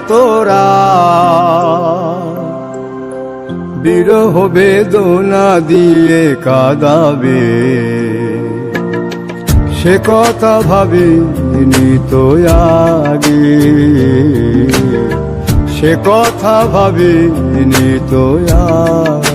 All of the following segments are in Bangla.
রাত বিরহ বেদনা দিয়ে কাদাবে। সে কথা ভাবি নিত আগে। সে কথা ভাবি নিত আগে।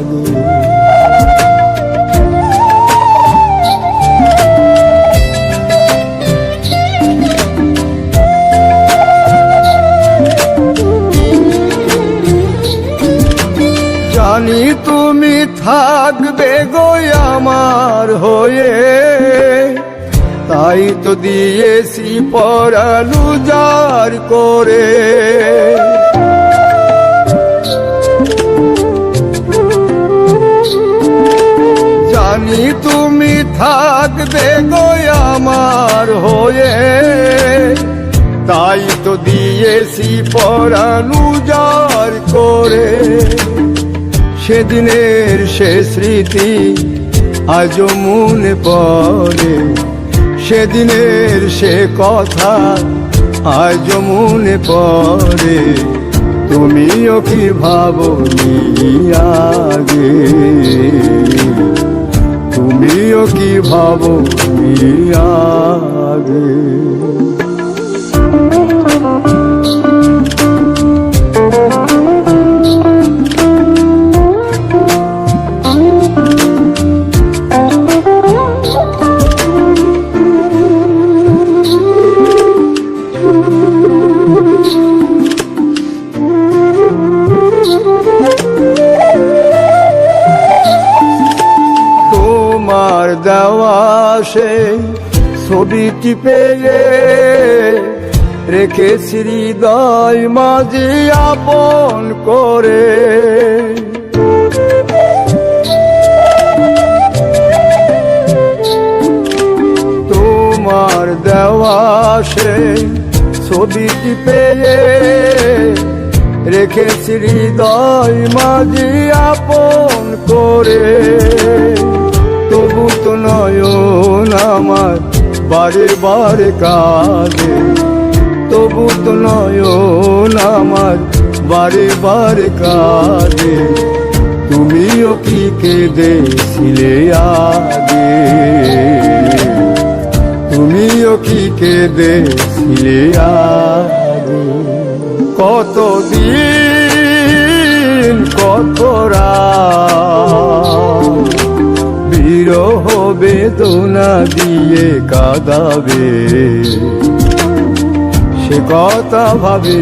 থাকবে গো আমার হয়ে। তাই তো দিয়েছি পরালু জার করে। জানি তুমি থাকবে গো আমার হয়ে। তাই তো দিয়েছি পরালু জার করে। সেদিনের সে স্মৃতি আজ মনে পড়ে। সেদিনের সে কথা আজ মনে পড়ে। তুমিও কি ভাবো আগে? তুমিও কি ভাবো আগে? দেওয়া সেই ছবিটি পেয়ে রেখেছি হৃদয় মাঝে আপন করে। তোমার দেওয়া সেই ছবিটি পেয়ে রেখেছি হৃদয় মাঝে আপন করে। আমার বারে বারে কাঁদে। তবু তো নয়ন আমার বারে বারে কাঁদে। তুমিও কি কেঁদেছিলে আগে? তুমিও কি কেঁদেছিলে আগে? কত দিন কত রাত বেদনা দিয়ে কাঁদাবে। সে কথা ভাবে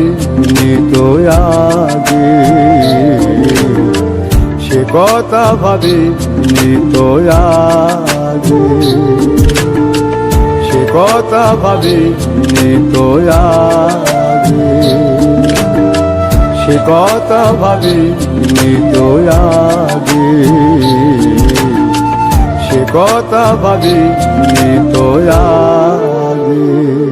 নিত আগে। সে কথা ভাবে নিত আগে। সে কথা ভাবে নিত আগে। সে কথা ভাবে নিত আগে। কথা ভাবি তো আগে।